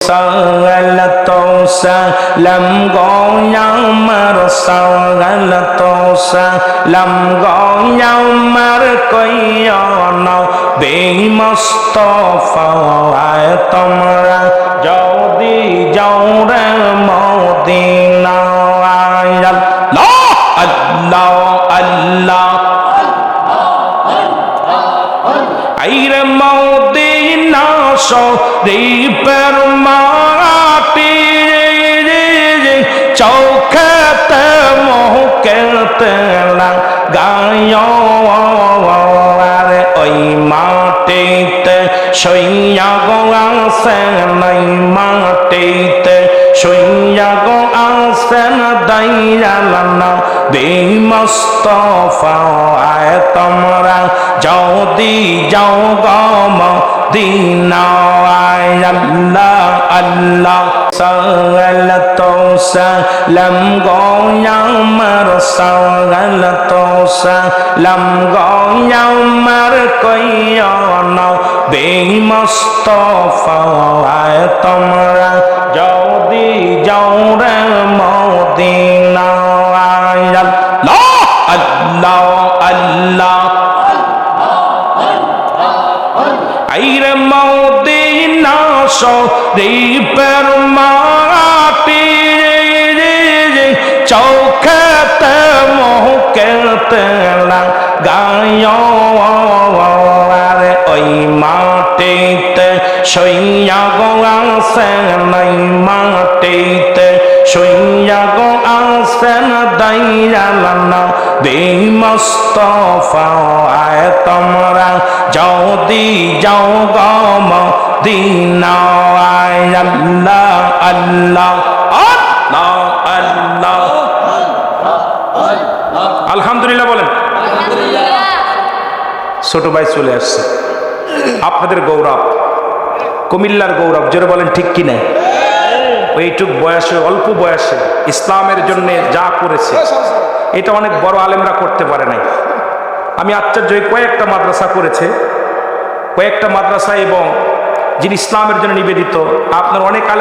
Salatu salam goyamar Salatu salam goyamar কইয়ানো বেমস্তফা তোমরা যদি যাও রে মদিনা আল্লাহ আইরে মদিনা চৌখতে মোহকেতে গায় আরে ওই মাটিতে সইয়া গো আসেন মাটিতে। সইয়া গো আসেন দাইয়ালানা বেমস্তফা আয় তোমরা যদি যাও গম দিনা আল্লাহ আল্লাহ সালাতো সালাম গোয়ামার সালাতো সালাম গোয়ামার কইয়ান বেমস্তফা আয় তোমরা যদি যাও রে মদিনা আল্লাহ আল্লাহ আল্লাহ আইরে মদিনা শরীফের মাটি। চৌখতে, মোহকেতে গায় ওই মাটিতে। সইয়া গো আসেন নাই মাটিতে। সইয়া গো আসেন দাইয়ালানা বেমস্তফা আয় তোমরা যদি যাও গম দিনা আল্লাহ আল্লাহ আল্লাহ আল্লাহ। আলহামদুলিল্লাহ বলেন। ছোট ভাই চলে আসছে। আপনাদের গৌরব কুমিল্লার গৌরব জোরে বলেন ঠিক কি নাই ওইটুক বয়সে অল্প বয়সে ইসলামের জন্য যা করেছে এটা অনেক বড় আলেমরা করতে পারে নাই। আমি আশ্চর্য কয়েকটা মাদ্রাসা করেছে। কয়েকটা মাদ্রাসা এবং যিনি ইসলামের জন্য নিবেদিত, আপনার অনেক আলেম